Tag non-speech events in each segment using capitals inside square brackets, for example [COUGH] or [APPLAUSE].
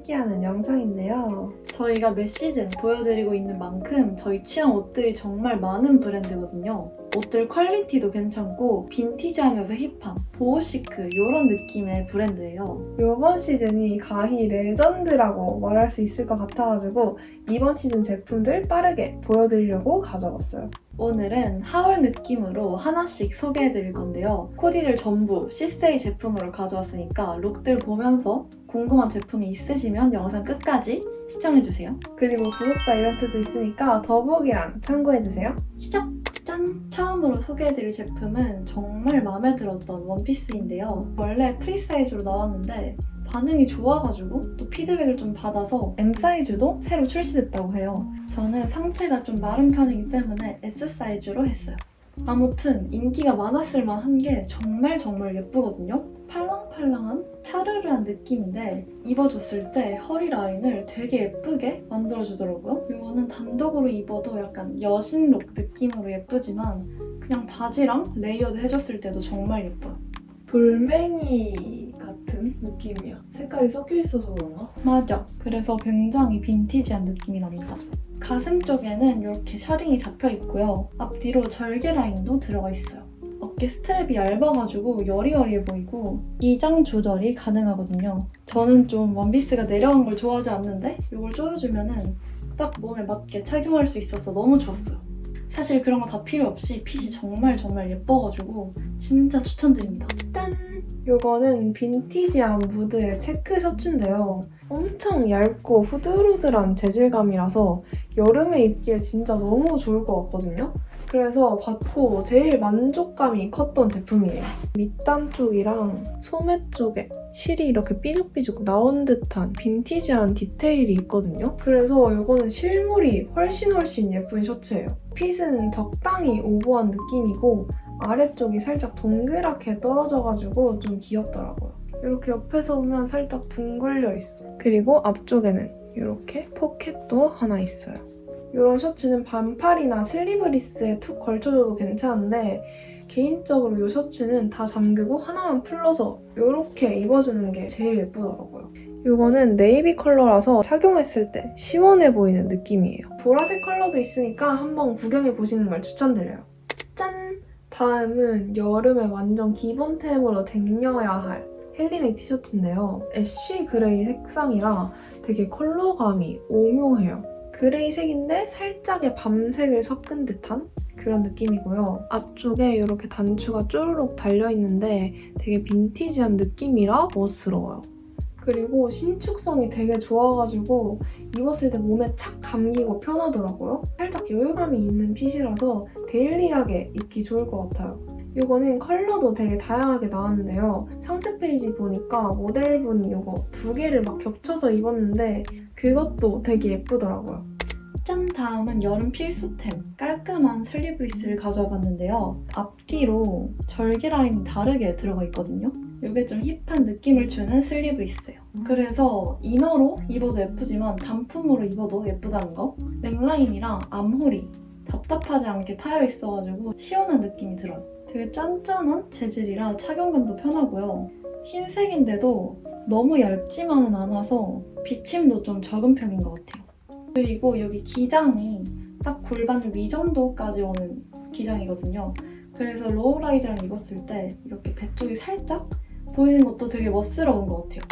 함께하는 영상인데요. 저희가 몇 시즌 보여드리고 있는 만큼 저희 취향 옷들이 정말 많은 브랜드거든요. 옷들 퀄리티도 괜찮고 빈티지하면서 힙한 보호시크 이런 느낌의 브랜드예요. 이번 시즌이 가히 레전드라고 말할 수 있을 것 같아가지고 이번 시즌 제품들 빠르게 보여드리려고 가져왔어요. 오늘은 하울 느낌으로 하나씩 소개해드릴 건데요. 코디들 전부 시세이 제품으로 가져왔으니까 룩들 보면서 궁금한 제품이 있으시면 영상 끝까지 시청해주세요. 그리고 구독자 이벤트도 있으니까 더보기란 참고해주세요. 시작! 짠! 처음으로 소개해드릴 제품은 정말 마음에 들었던 원피스인데요. 원래 프리 사이즈로 나왔는데 반응이 좋아가지고 또 피드백을 좀 받아서 M 사이즈도 새로 출시됐다고 해요. 저는 상체가 좀 마른 편이기 때문에 S 사이즈로 했어요. 아무튼 인기가 많았을 만한 게 정말 정말 예쁘거든요. 팔랑팔랑한 차르르한 느낌인데 입어줬을 때 허리 라인을 되게 예쁘게 만들어주더라고요. 이거는 단독으로 입어도 약간 여신룩 느낌으로 예쁘지만 그냥 바지랑 레이어드 해줬을 때도 정말 예뻐요. 돌멩이 같은 느낌이야. 색깔이 섞여 있어서 그런가? 맞아. 그래서 굉장히 빈티지한 느낌이 납니다. 가슴 쪽에는 이렇게 셔링이 잡혀 있고요. 앞뒤로 절개 라인도 들어가 있어요. 어깨 스트랩이 얇아가지고 여리여리해 보이고 기장 조절이 가능하거든요. 저는 좀 원피스가 내려간 걸 좋아하지 않는데 이걸 조여주면은 딱 몸에 맞게 착용할 수 있어서 너무 좋았어요. 사실 그런 거 다 필요 없이 핏이 정말 정말 예뻐가지고 진짜 추천드립니다. 짠! 요거는 빈티지한 무드의 체크 셔츠인데요. 엄청 얇고 후들후들한 재질감이라서 여름에 입기에 진짜 너무 좋을 것 같거든요. 그래서 받고 제일 만족감이 컸던 제품이에요. 밑단 쪽이랑 소매 쪽에 실이 이렇게 삐죽삐죽 나온 듯한 빈티지한 디테일이 있거든요. 그래서 이거는 실물이 훨씬 훨씬 예쁜 셔츠예요. 핏은 적당히 오버한 느낌이고 아래쪽이 살짝 동그랗게 떨어져가지고 좀 귀엽더라고요. 이렇게 옆에서 보면 살짝 둥글려 있어. 그리고 앞쪽에는 이렇게 포켓도 하나 있어요. 이런 셔츠는 반팔이나 슬리브리스에 툭 걸쳐줘도 괜찮은데 개인적으로 이 셔츠는 다 잠그고 하나만 풀러서 이렇게 입어주는 게 제일 예쁘더라고요. 이거는 네이비 컬러라서 착용했을 때 시원해 보이는 느낌이에요. 보라색 컬러도 있으니까 한번 구경해 보시는 걸 추천드려요. 짠! 다음은 여름에 완전 기본템으로 쟁여야 할 헬리넥 티셔츠인데요. 애쉬 그레이 색상이라 되게 컬러감이 오묘해요. 그레이 색인데 살짝의 밤색을 섞은 듯한 그런 느낌이고요. 앞쪽에 이렇게 단추가 쪼르륵 달려있는데 되게 빈티지한 느낌이라 멋스러워요. 그리고 신축성이 되게 좋아가지고 입었을 때 몸에 착 감기고 편하더라고요. 살짝 여유감이 있는 핏이라서 데일리하게 입기 좋을 것 같아요. 이거는 컬러도 되게 다양하게 나왔는데요. 상세 페이지 보니까 모델분이 이거 두 개를 막 겹쳐서 입었는데 그것도 되게 예쁘더라고요. 짠! 다음은 여름 필수템 깔끔한 슬리브리스를 가져와 봤는데요. 앞뒤로 절개 라인이 다르게 들어가 있거든요. 이게 좀 힙한 느낌을 주는 슬리브리스예요. 그래서 이너로 입어도 예쁘지만 단품으로 입어도 예쁘다는 거. 넥라인이랑 암홀이 답답하지 않게 파여 있어가지고 시원한 느낌이 들어요. 되게 짠짠한 재질이라 착용감도 편하고요. 흰색인데도 너무 얇지만은 않아서 비침도 좀 적은 편인 것 같아요. 그리고 여기 기장이 딱 골반 위 정도까지 오는 기장이거든요. 그래서 로우라이즈랑 입었을 때 이렇게 배 쪽이 살짝 보이는 것도 되게 멋스러운 것 같아요.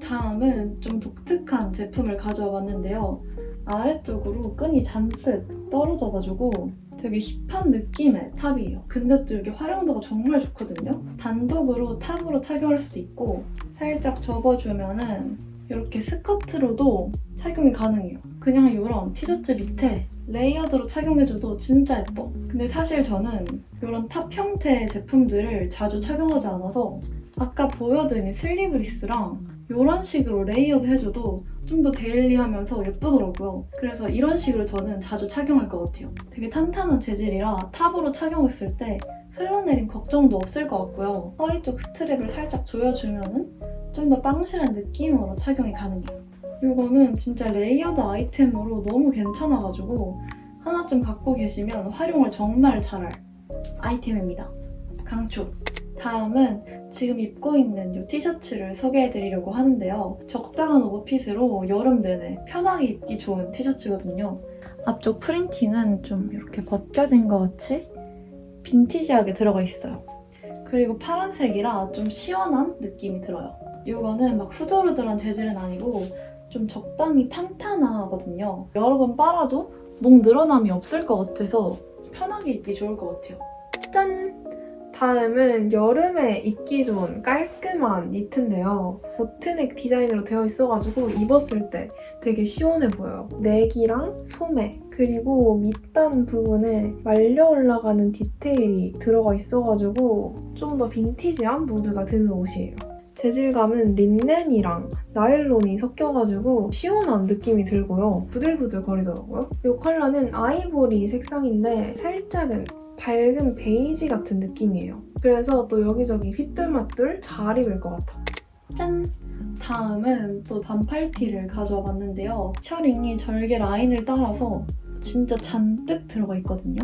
다음은 좀 독특한 제품을 가져와 봤는데요. 아래쪽으로 끈이 잔뜩 떨어져가지고 되게 힙한 느낌의 탑이에요. 근데 또 이게 활용도가 정말 좋거든요. 단독으로 탑으로 착용할 수도 있고 살짝 접어주면은 이렇게 스커트로도 착용이 가능해요. 그냥 이런 티셔츠 밑에 레이어드로 착용해줘도 진짜 예뻐. 근데 사실 저는 이런 탑 형태의 제품들을 자주 착용하지 않아서 아까 보여드린 슬리브리스랑 이런 식으로 레이어드 해줘도 좀 더 데일리하면서 예쁘더라고요. 그래서 이런 식으로 저는 자주 착용할 것 같아요. 되게 탄탄한 재질이라 탑으로 착용했을 때 흘러내림 걱정도 없을 것 같고요. 허리 쪽 스트랩을 살짝 조여주면은 좀더 빵실한 느낌으로 착용이 가능해요. 이거는 진짜 레이어드 아이템으로 너무 괜찮아가지고 하나쯤 갖고 계시면 활용을 정말 잘할 아이템입니다. 강추! 다음은 지금 입고 있는 이 티셔츠를 소개해드리려고 하는데요. 적당한 오버핏으로 여름 내내 편하게 입기 좋은 티셔츠거든요. 앞쪽 프린팅은 좀 이렇게 벗겨진 것 같이 빈티지하게 들어가 있어요. 그리고 파란색이라 좀 시원한 느낌이 들어요. 이거는 막 후들후들한 재질은 아니고 좀 적당히 탄탄하거든요. 여러 번 빨아도 목 늘어남이 없을 것 같아서 편하게 입기 좋을 것 같아요. 짠! 다음은 여름에 입기 좋은 깔끔한 니트인데요. 보트넥 디자인으로 되어 있어가지고 입었을 때 되게 시원해 보여요. 넥이랑 소매 그리고 밑단 부분에 말려 올라가는 디테일이 들어가 있어가지고 좀 더 빈티지한 무드가 드는 옷이에요. 재질감은 린넨이랑 나일론이 섞여가지고 시원한 느낌이 들고요. 부들부들 거리더라고요. 이 컬러는 아이보리 색상인데 살짝은 밝은 베이지 같은 느낌이에요. 그래서 또 여기저기 휘뚤마뚤 잘 입을 것 같아. 짠! 다음은 또 반팔티를 가져와 봤는데요. 셔링이 절개 라인을 따라서 진짜 잔뜩 들어가 있거든요.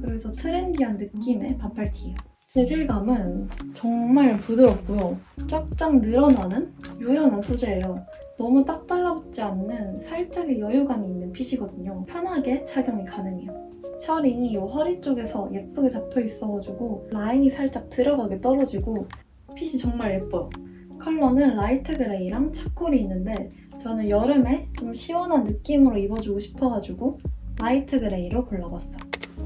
그래서 트렌디한 느낌의 반팔티예요. 재질감은 정말 부드럽고요. 쫙쫙 늘어나는 유연한 소재예요. 너무 딱 달라붙지 않는 살짝의 여유감이 있는 핏이거든요. 편하게 착용이 가능해요. 셔링이 이 허리 쪽에서 예쁘게 잡혀 있어가지고 라인이 살짝 들어가게 떨어지고 핏이 정말 예뻐요. 컬러는 라이트 그레이랑 차콜이 있는데 저는 여름에 좀 시원한 느낌으로 입어주고 싶어가지고 라이트 그레이로 골라봤어요.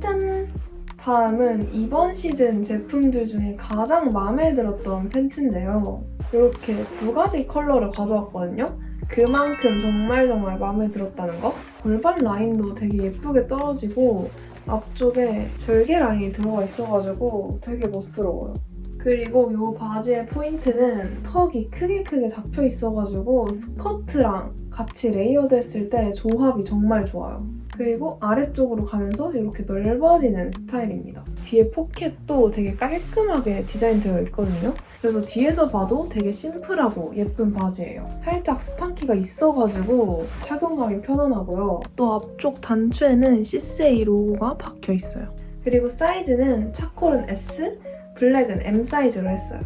짠! 다음은 이번 시즌 제품들 중에 가장 마음에 들었던 팬츠인데요. 이렇게 두 가지 컬러를 가져왔거든요. 그만큼 정말 정말 마음에 들었다는 거. 골반 라인도 되게 예쁘게 떨어지고 앞쪽에 절개 라인이 들어가 있어가지고 되게 멋스러워요. 그리고 이 바지의 포인트는 턱이 크게 크게 잡혀 있어가지고 스커트랑 같이 레이어드 했을 때 조합이 정말 좋아요. 그리고 아래쪽으로 가면서 이렇게 넓어지는 스타일입니다. 뒤에 포켓도 되게 깔끔하게 디자인되어 있거든요. 그래서 뒤에서 봐도 되게 심플하고 예쁜 바지예요. 살짝 스판키가 있어가지고 착용감이 편안하고요. 또 앞쪽 단추에는 시세이 로고가 박혀 있어요. 그리고 사이즈는 차콜은 S, 블랙은 M 사이즈로 했어요.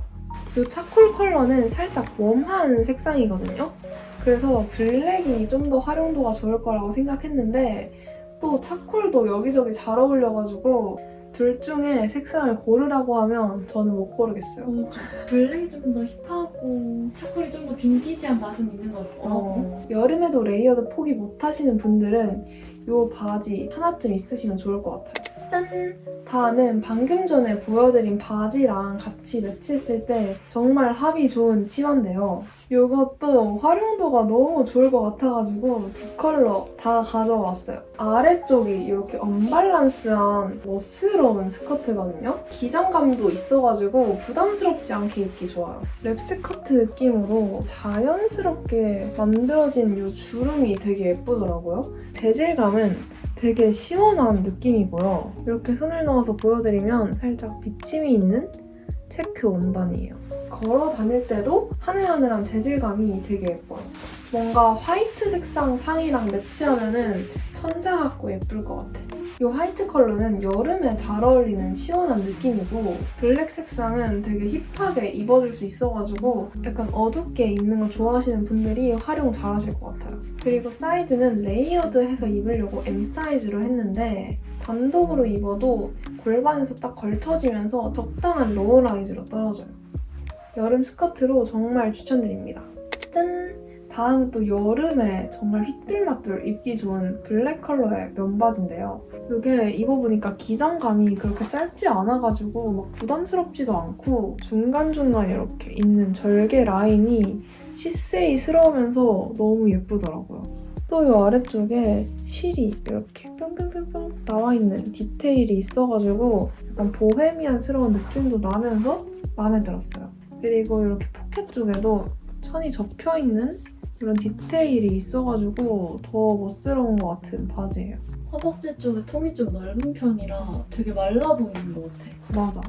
이 차콜 컬러는 살짝 웜한 색상이거든요. 그래서 블랙이 좀 더 활용도가 좋을 거라고 생각했는데 또 차콜도 여기저기 잘 어울려가지고 둘 중에 색상을 고르라고 하면 저는 못 고르겠어요. 어, 블랙이 좀 더 힙하고 차콜이 좀 더 빈티지한 맛은 있는 것 같더라고. 어, 여름에도 레이어드 포기 못 하시는 분들은 이 바지 하나쯤 있으시면 좋을 것 같아요. 짠! 다음은 방금 전에 보여드린 바지랑 같이 매치했을 때 정말 합이 좋은 치마인데요. 이것도 활용도가 너무 좋을 것 같아가지고 두 컬러 다 가져왔어요. 아래쪽이 이렇게 언밸런스한 멋스러운 스커트거든요. 기장감도 있어가지고 부담스럽지 않게 입기 좋아요. 랩 스커트 느낌으로 자연스럽게 만들어진 이 주름이 되게 예쁘더라고요. 재질감은 되게 시원한 느낌이고요. 이렇게 손을 넣어서 보여드리면 살짝 비침이 있는 체크 원단이에요. 걸어 다닐 때도 하늘하늘한 재질감이 되게 예뻐요. 뭔가 화이트 색상 상의랑 매치하면은 천사 같고 예쁠 것 같아. 이 화이트 컬러는 여름에 잘 어울리는 시원한 느낌이고 블랙 색상은 되게 힙하게 입어줄 수 있어가지고 약간 어둡게 입는 거 좋아하시는 분들이 활용 잘 하실 것 같아요. 그리고 사이즈는 레이어드해서 입으려고 M 사이즈로 했는데 단독으로 입어도 골반에서 딱 걸쳐지면서 적당한 로우 라이즈로 떨어져요. 여름 스커트로 정말 추천드립니다. 짠! 다음은 또 여름에 정말 휘뚤마뚤 입기 좋은 블랙 컬러의 면바지인데요. 이게 입어보니까 기장감이 그렇게 짧지 않아가지고 막 부담스럽지도 않고 중간중간 이렇게 있는 절개 라인이 시세이스러우면서 너무 예쁘더라고요. 또 이 아래쪽에 실이 이렇게 뿅뿅뿅뿅 나와 있는 디테일이 있어가지고 약간 보헤미안스러운 느낌도 나면서 마음에 들었어요. 그리고 이렇게 포켓 쪽에도 천이 접혀 있는 이런 디테일이 있어가지고 더 멋스러운 것 같은 바지예요. 허벅지 쪽에 통이 좀 넓은 편이라 되게 말라 보이는 것 같아. 맞아.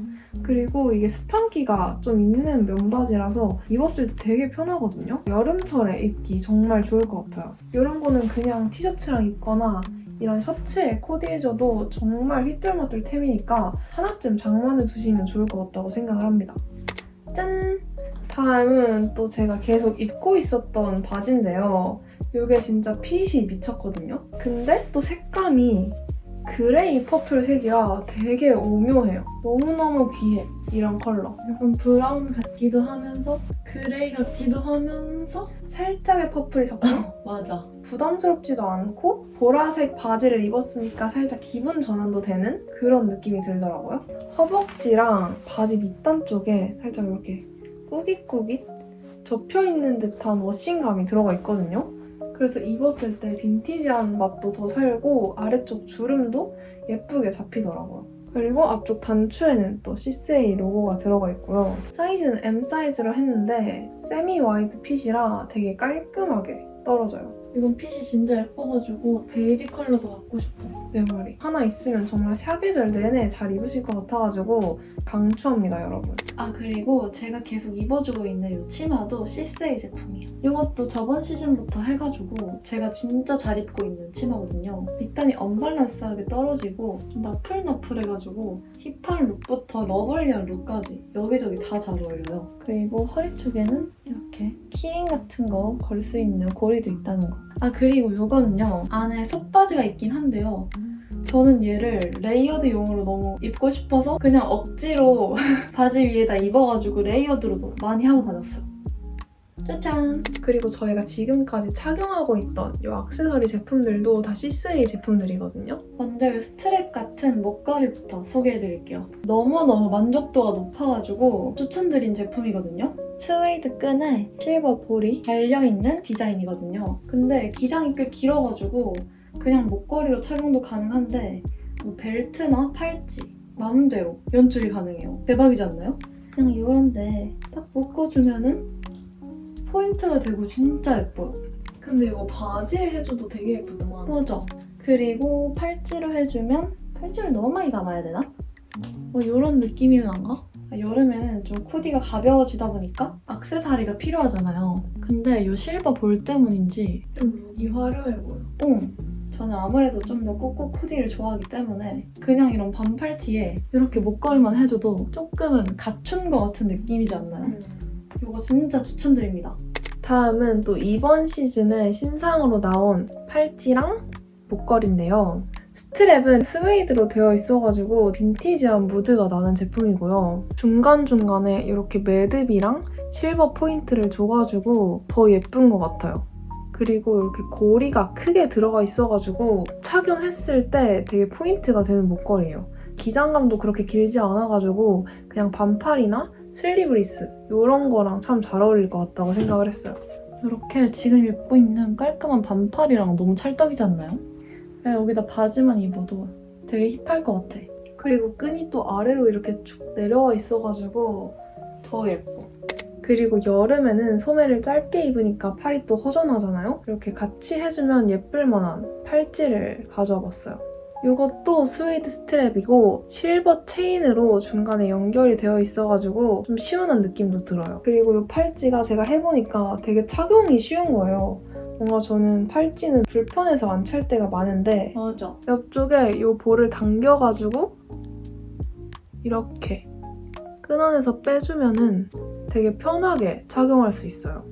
그리고 이게 스판기가 좀 있는 면바지라서 입었을 때 되게 편하거든요. 여름철에 입기 정말 좋을 것 같아요. 이런 거는 그냥 티셔츠랑 입거나 이런 셔츠에 코디해줘도 정말 휘뚤마뚤 템이니까 하나쯤 장만해 두시면 좋을 것 같다고 생각을 합니다. 짠! 다음은 또 제가 계속 입고 있었던 바지인데요. 이게 진짜 핏이 미쳤거든요. 근데 또 색감이 그레이 퍼플 색이라 되게 오묘해요. 너무너무 귀해. 이런 컬러. 약간 브라운 같기도 하면서 그레이 같기도 하면서 살짝의 퍼플이 섞여 [LAUGHS] 맞아. 부담스럽지도 않고 보라색 바지를 입었으니까 살짝 기분 전환도 되는 그런 느낌이 들더라고요. 허벅지랑 바지 밑단 쪽에 살짝 이렇게 꾸깃꾸깃 접혀있는 듯한 워싱감이 들어가 있거든요. 그래서 입었을 때 빈티지한 맛도 더 살고 아래쪽 주름도 예쁘게 잡히더라고요. 그리고 앞쪽 단추에는 또 CCA 로고가 들어가 있고요. 사이즈는 M 사이즈로 했는데 세미 와이드 핏이라 되게 깔끔하게 떨어져요. 이건 핏이 진짜 예뻐가지고 베이지 컬러도 갖고 싶어요. 내 머리 하나 있으면 정말 사계절 내내 잘 입으실 것 같아가지고 강추합니다 여러분 아 그리고 제가 계속 입어주고 있는 이 치마도 시스의 제품이에요. 이것도 저번 시즌부터 해가지고 제가 진짜 잘 입고 있는 치마거든요. 밑단이 언밸런스하게 떨어지고 좀 나풀나풀해가지고 힙한 룩부터 러블리한 룩까지 여기저기 다 잘 어울려요. 그리고 허리 쪽에는 이렇게 키링 같은 거 걸 수 있는 고리도 있다는 거. 아 그리고 이거는요 안에 속바지가 있긴 한데요. 저는 얘를 레이어드용으로 너무 입고 싶어서 그냥 억지로 [LAUGHS] 바지 위에다 입어가지고 레이어드로도 많이 하고 다녔어요. 짜잔! 그리고 저희가 지금까지 착용하고 있던 이 액세서리 제품들도 다 시스의 제품들이거든요 먼저 이 스트랩 같은 목걸이부터 소개해드릴게요. 너무너무 만족도가 높아가지고 추천드린 제품이거든요. 스웨이드 끈에 실버 볼이 달려있는 디자인이거든요. 근데 기장이 꽤 길어가지고 그냥 목걸이로 착용도 가능한데 뭐 벨트나 팔찌 마음대로 연출이 가능해요. 대박이지 않나요? 그냥 이런데 딱 묶어주면은 포인트가 되고 진짜 예뻐요. 근데 이거 바지에 해줘도 되게 예쁘더만. 맞아. 그리고 팔찌로 해주면 팔찌를 너무 많이 감아야 되나? 뭐 이런 느낌이란가? 아, 여름에는 좀 코디가 가벼워지다 보니까 악세사리가 필요하잖아요. 근데 이 실버 볼 때문인지 좀 룩이 화려해 보여. 어, 저는 아무래도 좀 더 꾹꾹 코디를 좋아하기 때문에 그냥 이런 반팔 티에 이렇게 목걸이만 해줘도 조금은 갖춘 것 같은 느낌이지 않나요? 이거 진짜 추천드립니다. 다음은 또 이번 시즌에 신상으로 나온 팔찌랑 목걸이인데요. 스트랩은 스웨이드로 되어 있어가지고 빈티지한 무드가 나는 제품이고요. 중간중간에 이렇게 매듭이랑 실버 포인트를 줘가지고 더 예쁜 것 같아요. 그리고 이렇게 고리가 크게 들어가 있어가지고 착용했을 때 되게 포인트가 되는 목걸이에요. 기장감도 그렇게 길지 않아가지고 그냥 반팔이나 슬리브리스 이런 거랑 참 잘 어울릴 것 같다고 생각을 했어요. 이렇게 지금 입고 있는 깔끔한 반팔이랑 너무 찰떡이지 않나요? 그냥 여기다 바지만 입어도 되게 힙할 것 같아. 그리고 끈이 또 아래로 이렇게 쭉 내려와 있어가지고 더 예뻐. 그리고 여름에는 소매를 짧게 입으니까 팔이 또 허전하잖아요? 이렇게 같이 해주면 예쁠 만한 팔찌를 가져와 봤어요. 이것도 스웨이드 스트랩이고 실버 체인으로 중간에 연결이 되어 있어가지고 좀 시원한 느낌도 들어요. 그리고 이 팔찌가 제가 해보니까 되게 착용이 쉬운 거예요. 뭔가 저는 팔찌는 불편해서 안 찰 때가 많은데 맞아. 옆쪽에 이 볼을 당겨가지고 이렇게 끈 안에서 빼주면은 되게 편하게 착용할 수 있어요.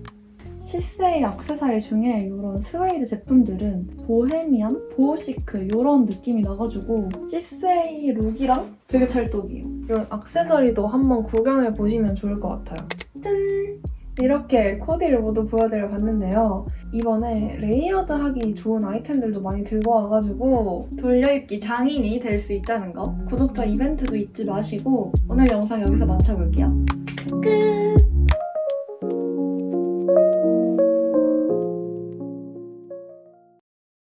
시세이 액세서리 중에 이런 스웨이드 제품들은 보헤미안, 보호시크 이런 느낌이 나가지고 시세이 룩이랑 되게 찰떡이에요. 이런 액세서리도 한번 구경해 보시면 좋을 것 같아요. 짠! 이렇게 코디를 모두 보여드려 봤는데요. 이번에 레이어드 하기 좋은 아이템들도 많이 들고 와가지고 돌려입기 장인이 될 수 있다는 거 구독자 이벤트도 잊지 마시고 오늘 영상 여기서 마쳐볼게요. 끝!